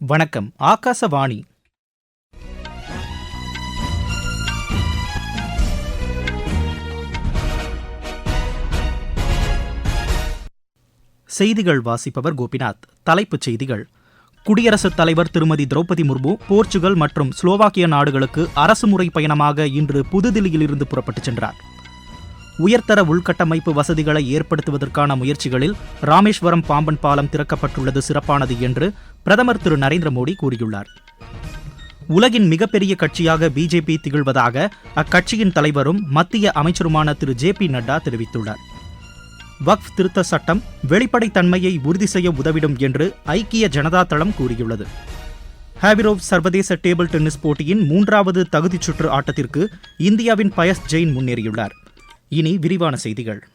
வணக்கம் ஆகாசவாணி. செய்திகள் வாசிப்பவர் கோபிநாத். தலைப்புச் செய்திகள். குடியரசுத் தலைவர் திருமதி திரௌபதி முர்மு போர்ச்சுகல் மற்றும் ஸ்லோவாக்கிய நாடுகளுக்கு அரசுமுறை பயணமாக இன்று புதுதில்லியிலிருந்து புறப்பட்டுச் சென்றார். உயர்தர உள்கட்டமைப்பு வசதிகளை ஏற்படுத்துவதற்கான முயற்சிகளில் ராமேஸ்வரம் பாம்பன் பாலம் திறக்கப்பட்டுள்ளது சிறப்பானது என்று பிரதமர் திரு நரேந்திர மோடி கூறியுள்ளார். உலகின் மிகப்பெரிய கட்சியாக பிஜேபி திகழ்வதாக அக்கட்சியின் தலைவரும் மத்திய அமைச்சருமான திரு ஜே பி நட்டா தெரிவித்துள்ளார். வக்ஃப் திருத்த சட்டம் வெளிப்படைத்தன்மையை உறுதி செய்ய உதவிடும் என்று ஐக்கிய ஜனதா தளம் கூறியுள்ளது. ஹாவிரோவ் சர்வதேச டேபிள் டென்னிஸ் போட்டியின் மூன்றாவது தகுதிச் சுற்று ஆட்டத்திற்கு இந்தியாவின் பயஸ் ஜெயின் முன்னேறியுள்ளார். இனி விரிவான செய்திகள்.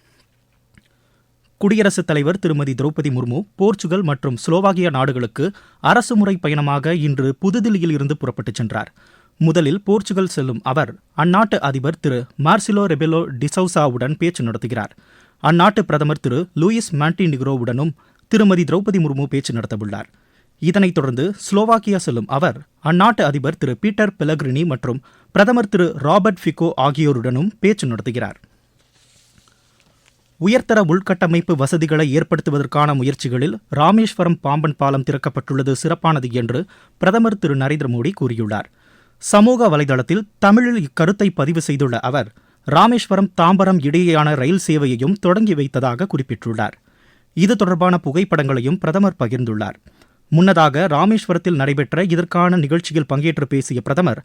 குடியரசுத் தலைவர் திருமதி திரௌபதி முர்மு போர்ச்சுகல் மற்றும் ஸ்லோவாகியா நாடுகளுக்கு அரசுமுறை பயணமாக இன்று புதுதில்லியில் இருந்து புறப்பட்டுச் சென்றார். முதலில் போர்ச்சுகல் செல்லும் அவர் அந்நாட்டு அதிபர் திரு மார்சிலோ ரெபெலோ டிசௌசாவுடன் பேச்சு நடத்துகிறார். அந்நாட்டு பிரதமர் திரு லூயிஸ் மாண்டினிக்ரோவுடனும் திருமதி திரௌபதி முர்மு பேச்சு நடத்தவுள்ளார். இதனைத் தொடர்ந்து ஸ்லோவாக்கியா செல்லும் அவர் அந்நாட்டு அதிபர் திரு பீட்டர் பெலக்ரினி மற்றும் பிரதமர் திரு ராபர்ட் ஃபிகோ ஆகியோருடனும் பேச்சு நடத்துகிறார். உயர்தர உள்கட்டமைப்பு வசதிகளை ஏற்படுத்துவதற்கான முயற்சிகளில் ராமேஸ்வரம் பாம்பன் பாலம் திறக்கப்பட்டுள்ளது சிறப்பானது என்று பிரதமர் திரு நரேந்திர மோடி கூறியுள்ளார். சமூக வலைதளத்தில் தமிழில் இக்கருத்தை பதிவு செய்துள்ள அவர் ராமேஸ்வரம் தாம்பரம் இடையேயான ரயில் சேவையையும் தொடங்கி வைத்ததாக குறிப்பிட்டுள்ளார். இது தொடர்பான புகைப்படங்களையும் பிரதமர் பகிர்ந்துள்ளார். முன்னதாக ராமேஸ்வரத்தில் நடைபெற்ற இதற்கான நிகழ்ச்சியில் பங்கேற்று பேசிய பிரதமர்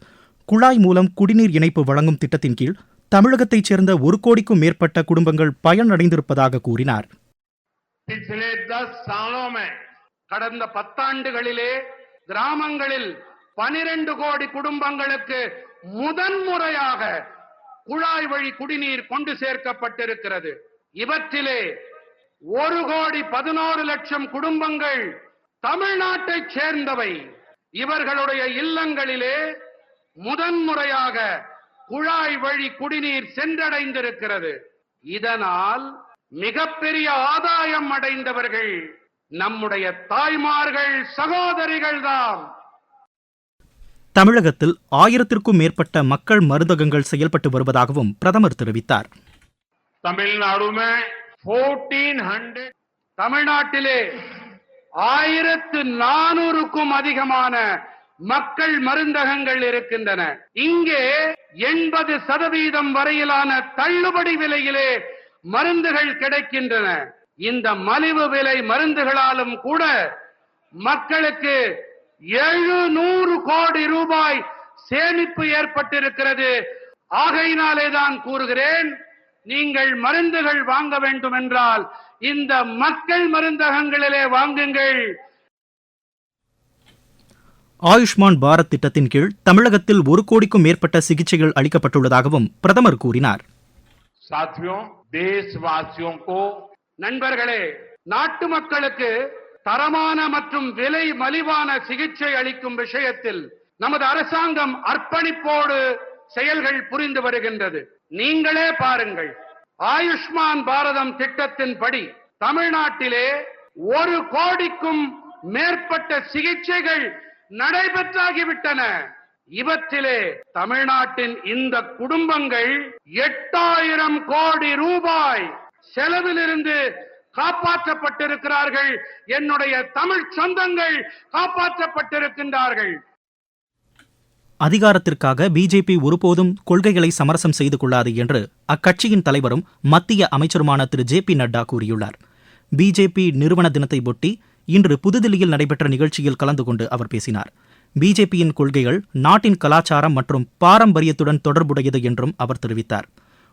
குழாய் மூலம் குடிநீர் இணைப்பு வழங்கும் திட்டத்தின் கீழ் தமிழகத்தைச் சேர்ந்த ஒரு கோடிக்கும் மேற்பட்ட குடும்பங்கள் பயனடைந்திருப்பதாக கூறினார். கடந்த பத்தாண்டுகளிலே கிராமங்களில் பனிரெண்டு கோடி குடும்பங்களுக்கு முதன்முறையாக குழாய் வழி குடிநீர் கொண்டு சேர்க்கப்பட்டிருக்கிறது. இவற்றிலே ஒரு கோடி பதினோரு லட்சம் குடும்பங்கள் தமிழ்நாட்டை சேர்ந்தவை. இவர்களுடைய இல்லங்களிலே முதன்முறையாக குழாய் வழி குடிநீர் சென்றடைந்திருக்கிறது. இதனால் மிகப்பெரிய ஆதாயம் அடைந்தவர்கள் நம்முடைய தாய்மார்கள் சகோதரிகள் தான் தமிழகத்தில் ஆயிரத்திற்கும் மேற்பட்ட மக்கள் மருந்தகங்கள் செயல்பட்டு வருவதாகவும் பிரதமர் தெரிவித்தார். தமிழ்நாடுமே தமிழ்நாட்டிலே ஆயிரத்து நானூறுக்கும் அதிகமான மக்கள் மருந்தகங்கள் இருக்கின்றன. இங்கே எண்பது சதவீதம் வரையிலான தள்ளுபடி விலையிலே மருந்துகள் கிடைக்கின்றன. இந்த மலிவு விலை மருந்துகளாலும் கூட மக்களுக்கு எழுநூறு கோடி ரூபாய் சேமிப்பு ஏற்பட்டிருக்கிறது. ஆகையினாலே தான் கூறுகிறேன் நீங்கள் மருந்துகள் வாங்க வேண்டும் என்றால் இந்த மக்கள் மருந்தகங்களிலே வாங்குங்கள். ஆயுஷ்மான் பாரத் திட்டத்தின் கீழ் தமிழகத்தில் ஒரு கோடிக்கும் மேற்பட்ட சிகிச்சைகள் அளிக்கப்பட்டுள்ளதாகவும் பிரதமர் கூறினார். நண்பர்களே நாட்டு மக்களுக்கு தரமான மற்றும் விலை மலிவான சிகிச்சை அளிக்கும் விஷயத்தில் நமது அரசாங்கம் அர்ப்பணிப்போடு செயல்கள் புரிந்து வருகின்றது. நீங்களே பாருங்கள் ஆயுஷ்மான் பாரதம் திட்டத்தின்படி தமிழ்நாட்டிலே ஒரு கோடிக்கும் மேற்பட்ட சிகிச்சைகள் நடைபெற்றாகிவிட்டன. இவற்றிலே தமிழ்நாட்டின் இந்த குடும்பங்கள் எட்டாயிரம் கோடி ரூபாய் செலவிலிருந்து காப்பாற்றப்பட்டிருக்கிறார்கள். என்னுடைய தமிழ் சொந்தங்கள் காப்பாற்றப்பட்டிருக்கின்றார்கள். அதிகாரத்திற்காக பிஜேபி ஒருபோதும் கொள்கைகளை சமரசம் செய்து கொள்ளாது என்று அக்கட்சியின் தலைவரும் மத்திய அமைச்சருமான திரு ஜே பி நட்டா கூறியுள்ளார். பிஜேபி நிறுவன தினத்தை ஒட்டி இன்று புதுதில்லியில் நடைபெற்ற நிகழ்ச்சியில் கலந்து கொண்டு அவர் பேசினார். பிஜேபியின் கொள்கைகள் நாட்டின் கலாச்சாரம் மற்றும் பாரம்பரியத்துடன் தொடர்புடையது என்றும் அவர் தெரிவித்தார்.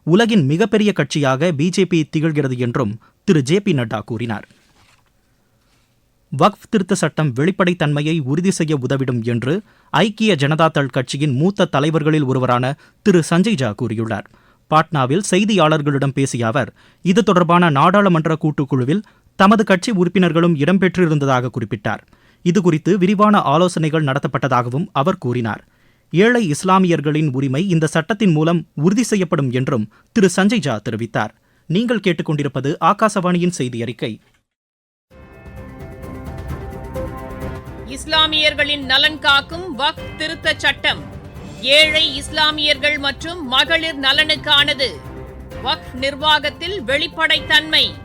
உலகின் மிகப்பெரிய கட்சியாக பிஜேபி திகழ்கிறது என்றும் திரு. ஜே. பி. நட்டா கூறினார். வக்ஃப் திருத்த சட்டம் வெளிப்படைத்தன்மையை உறுதி செய்ய உதவிடும் என்று ஐக்கிய ஜனதாதள் கட்சியின் மூத்த தலைவர்களில் ஒருவரான திரு. சஞ்சய் ஜா கூறியுள்ளார். பாட்னாவில் செய்தியாளர்களிடம் பேசிய அவர் இது தொடர்பான நாடாளுமன்ற கூட்டுக்குழுவில் தமது கட்சி உறுப்பினர்களும் இடம்பெற்றிருந்ததாக குறிப்பிட்டார். இதுகுறித்து விரிவான ஆலோசனைகள் நடத்தப்பட்டதாகவும் அவர் கூறினார். ஏழை இஸ்லாமியர்களின் உரிமை இந்த சட்டத்தின் மூலம் உறுதி செய்யப்படும் என்றும் திரு. சஞ்சய் ஜா தெரிவித்தார். நீங்கள் கேட்டுக்கொண்டிருப்பது ஆகாசவாணியின் செய்தி அறிக்கை. இஸ்லாமியர்களின் நலன் காக்கும் வக் திருத்தச் சட்டம். ஏழை இஸ்லாமியர்கள் மற்றும் மகளிர் நலனுக்கானது. வக் நிர்வாகத்தில் வெளிப்படைத்தன்மை.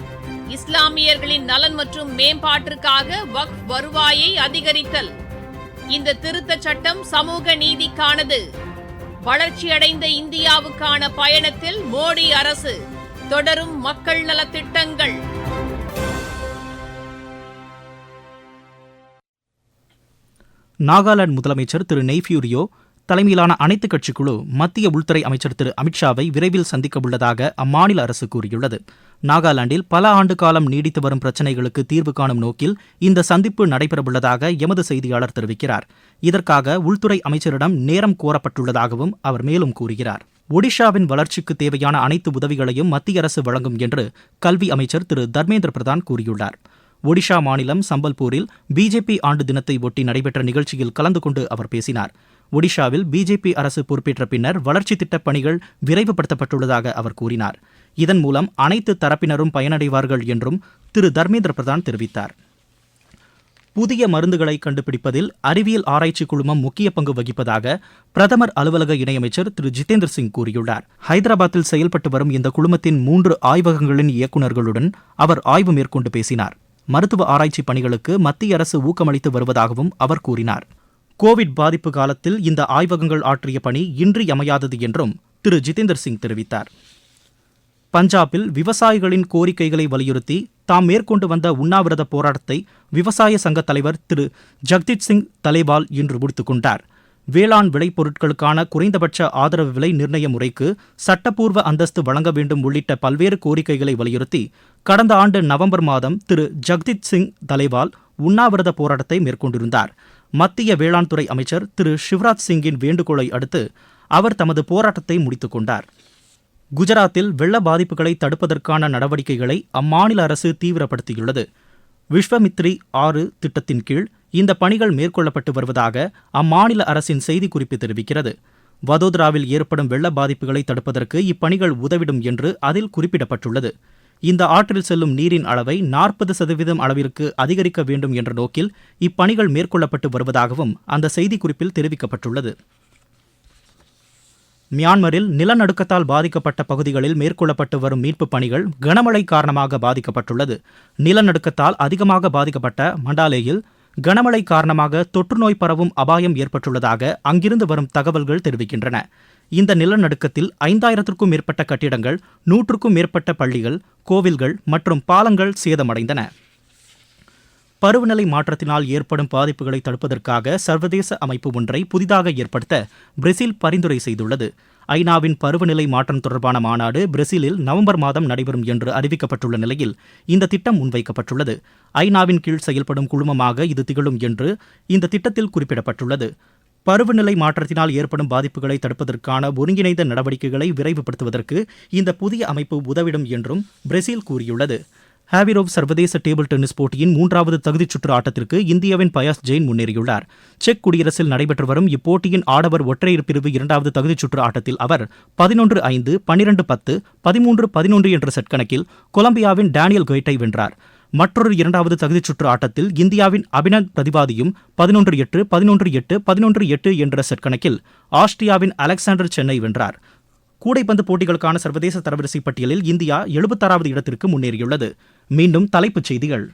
இஸ்லாமியர்களின் நலன் மற்றும் மேம்பாட்டிற்காக வக்ஃப் வருவாயை அதிகரித்தல். இந்த திருத்த சட்டம் சமூக நீதிக்கானது. வளர்ச்சியடைந்த இந்தியாவுக்கான பயணத்தில் மோடி அரசு தொடரும் மக்கள் நலத்திட்டங்கள். நாகாலாந்து முதலமைச்சர் திரு நெய்ஃபியூரியோ தலைமையிலான அனைத்துக் கட்சி குழு மத்திய உள்துறை அமைச்சர் திரு. அமித்ஷாவை விரைவில் சந்திக்க உள்ளதாக அம்மாநில அரசு கூறியுள்ளது. நாகாலாந்தில் பல ஆண்டு காலம் நீடித்து வரும் பிரச்சினைகளுக்கு தீர்வு காணும் நோக்கில் இந்த சந்திப்பு நடைபெறவுள்ளதாக எமது செய்தியாளர் தெரிவிக்கிறார். இதற்காக உள்துறை அமைச்சரிடம் நேரம் கோரப்பட்டுள்ளதாகவும் அவர் மேலும் கூறுகிறார். ஒடிஷாவின் வளர்ச்சிக்கு தேவையான அனைத்து உதவிகளையும் மத்திய அரசு வழங்கும் என்று கல்வி அமைச்சர் திரு. தர்மேந்திர பிரதான் கூறியுள்ளார். ஒடிஷா மாநிலம் சம்பல்பூரில் பிஜேபி ஆண்டு தினத்தை ஒட்டி நடைபெற்ற நிகழ்ச்சியில் கலந்து கொண்டு அவர் பேசினார். ஒடிஷாவில் பிஜேபி அரசு பொறுப்பேற்ற பின்னர் வளர்ச்சி திட்டப் பணிகள் விரைவுபடுத்தப்பட்டுள்ளதாக அவர் கூறினார். இதன் மூலம் அனைத்து தரப்பினரும் பயனடைவார்கள் என்றும் திரு. தர்மேந்திர பிரதான் தெரிவித்தார். புதிய மருந்துகளை கண்டுபிடிப்பதில் அறிவியல் ஆராய்ச்சி குழுமம் முக்கிய பங்கு வகிப்பதாக பிரதமர் அலுவலக இணையமைச்சர் திரு. ஜிதேந்திர சிங் கூறியுள்ளார். ஹைதராபாத்தில் செயல்பட்டு வரும் இந்த குழுமத்தின் மூன்று ஆய்வகங்களின் இயக்குநர்களுடன் அவர் ஆய்வு மேற்கொண்டு பேசினார். மருத்துவ ஆராய்ச்சி பணிகளுக்கு மத்திய அரசு ஊக்கமளித்து வருவதாகவும் அவர் கூறினார். கோவிட் பாதிப்பு காலத்தில் இந்த ஆய்வகங்கள் ஆற்றிய பணி இன்றியமையாதது என்றும் திரு. ஜிதேந்தர் சிங் தெரிவித்தார். பஞ்சாபில் விவசாயிகளின் கோரிக்கைகளை வலியுறுத்தி தாம் மேற்கொண்டு வந்த உண்ணாவிரத போராட்டத்தை விவசாய சங்க தலைவர் திரு. ஜக்தீப் சிங் தலைவால் இன்று முடித்துக் கொண்டார். வேளாண் விளைபொருட்களுக்கான குறைந்தபட்ச ஆதரவு விலை நிர்ணய முறைக்கு சட்டப்பூர்வ அந்தஸ்து வழங்க வேண்டும் உள்ளிட்ட பல்வேறு கோரிக்கைகளை வலியுறுத்தி கடந்த ஆண்டு நவம்பர் மாதம் திரு. ஜக்தீப் சிங் தலைவால் உண்ணாவிரத போராட்டத்தை மேற்கொண்டிருந்தார். மத்திய வேளாண் துறை அமைச்சர் திரு சிவராஜ் சிங்கின் வேண்டுகோளை அடுத்து அவர் தமது போராட்டத்தை முடித்துக் கொண்டார். குஜராத்தில் வெள்ள பாதிப்புகளை தடுப்பதற்கான நடவடிக்கைகளை அம்மாநில அரசு தீவிரப்படுத்தியுள்ளது. விஸ்வமித்ரி ஆறு திட்டத்தின் கீழ் இந்த பணிகள் மேற்கொள்ளப்பட்டு வருவதாக அம்மாநில அரசின் செய்திக்குறிப்பு தெரிவிக்கிறது. வதோதராவில் ஏற்படும் வெள்ள பாதிப்புகளை தடுப்பதற்கு இப்பணிகள் உதவிடும் என்று அதில் குறிப்பிடப்பட்டுள்ளது. இந்த ஆற்றில் செல்லும் நீரின் அளவை நாற்பது சதவீதம் அளவிற்கு அதிகரிக்க வேண்டும் என்ற நோக்கில் இப்பணிகள் மேற்கொள்ளப்பட்டு வருவதாகவும் அந்த செய்திக்குறிப்பில் தெரிவிக்கப்பட்டுள்ளது. மியான்மரில் நிலநடுக்கத்தால் பாதிக்கப்பட்ட பகுதிகளில் மேற்கொள்ளப்பட்டு வரும் மீட்புப் பணிகள் கனமழை காரணமாக பாதிக்கப்பட்டுள்ளது. நிலநடுக்கத்தால் அதிகமாக பாதிக்கப்பட்ட மண்டாலேயில் கனமழை காரணமாக தொற்றுநோய் பரவும் அபாயம் ஏற்பட்டுள்ளதாக அங்கிருந்து வரும் தகவல்கள் தெரிவிக்கின்றன. இந்த நிலநடுக்கத்தில் ஐந்தாயிரத்திற்கும் மேற்பட்ட கட்டிடங்கள் நூற்றுக்கும் மேற்பட்ட பள்ளிகள் கோவில்கள் மற்றும் பாலங்கள் சேதமடைந்தன. பருவநிலை மாற்றத்தினால் ஏற்படும் பாதிப்புகளை தடுப்பதற்காக சர்வதேச அமைப்பு ஒன்றை புதிதாக ஏற்படுத்த பிரேசில் பரிந்துரை செய்துள்ளது. ஐநாவின் பருவநிலை மாற்றம் தொடர்பான மாநாடு பிரேசிலில் நவம்பர் மாதம் நடைபெறும் என்று அறிவிக்கப்பட்டுள்ள நிலையில் இந்த திட்டம் முன்வைக்கப்பட்டுள்ளது. ஐநாவின் கீழ் செயல்படும் குழுமமாக இது திகழும் என்று இந்த திட்டத்தில் குறிப்பிடப்பட்டுள்ளது. பருவநிலை மாற்றத்தினால் ஏற்படும் பாதிப்புகளை தடுப்பதற்கான ஒருங்கிணைந்த நடவடிக்கைகளை விரைவுபடுத்துவதற்கு இந்த புதிய அமைப்பு உதவிடும் என்றும் பிரேசில் கூறியுள்ளது. ஹாவிரோவ் சர்வதேச டேபிள் டென்னிஸ் போட்டியின் மூன்றாவது தகுதிச் சுற்று ஆட்டத்திற்கு இந்தியாவின் பயாஸ் ஜெயின் முன்னேறியுள்ளார். செக் குடியரசில் நடைபெற்று வரும் இப்போட்டியின் ஆடவர் ஒற்றையர் பிரிவு இரண்டாவது தகுதிச் சுற்று ஆட்டத்தில் அவர் பதினொன்று ஐந்து பன்னிரண்டு பத்து பதிமூன்று பதினொன்று என்ற செட் கணக்கில் கொலம்பியாவின் டேனியல் கொய்ட்டை வென்றார். மற்றொரு இரண்டாவது தகுதிச் சுற்று ஆட்டத்தில் இந்தியாவின் அபினந்த் பிரதிபாதியும் பதினொன்று எட்டு பதினொன்று எட்டு பதினொன்று எட்டு என்ற செட் கணக்கில் ஆஸ்திரியாவின் அலெக்சாண்டர் சென்னை வென்றார். கூடைப்பந்து போட்டிகளுக்கான சர்வதேச தரவரிசை பட்டியலில் இந்தியா எழுபத்தாறாவது இடத்திற்கு முன்னேறியுள்ளது. மீண்டும் தலைப்புச் செய்திகள்.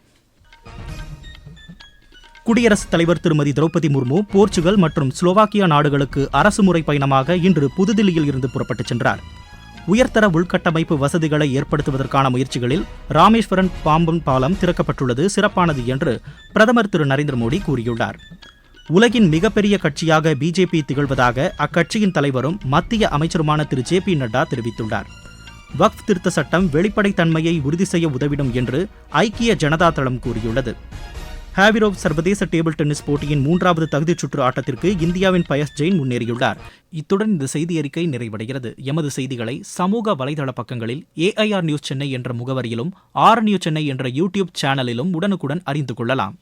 குடியரசுத் தலைவர் திருமதி திரௌபதி முர்மு போர்ச்சுகல் மற்றும் ஸ்லோவாக்கியா நாடுகளுக்கு அரசுமுறை பயணமாக இன்று புதுதில்லியில் இருந்து புறப்பட்டுச் சென்றார். உயர்தர உள்கட்டமைப்பு வசதிகளை ஏற்படுத்துவதற்கான முயற்சிகளில் ராமேஸ்வரன் பாம்பன் பாலம் திறக்கப்பட்டுள்ளது சிறப்பானது என்று பிரதமர் திரு நரேந்திர மோடி கூறியுள்ளார். உலகின் மிகப்பெரிய கட்சியாக பிஜேபி திகழ்வதாக அக்கட்சியின் தலைவரும் மத்திய அமைச்சருமான திரு. ஜே. பி. நட்டா தெரிவித்துள்ளார். வக்ஃப் திருத்த சட்டம் வெளிப்படைத்தன்மையை உறுதி செய்ய உதவிடும் என்று ஐக்கிய ஜனதா தளம் கூறியுள்ளது. ஹாவிரோவ் சர்வதேச டேபிள் டென்னிஸ் போட்டியின் மூன்றாவது தகுதிச் சுற்று ஆட்டத்திற்கு இந்தியாவின் பயஸ் ஜெயின் முன்னேறியுள்ளார். இத்துடன் இந்த செய்தி அறிக்கை நிறைவடைகிறது. எமது செய்திகளை சமூக வலைதள பக்கங்களில் ஏஐஆர் நியூஸ் சென்னை என்ற முகவரியிலும் ஆர் நியூஸ் சென்னை என்ற யூடியூப் சேனலிலும் உடனுக்குடன் அறிந்து கொள்ளலாம்.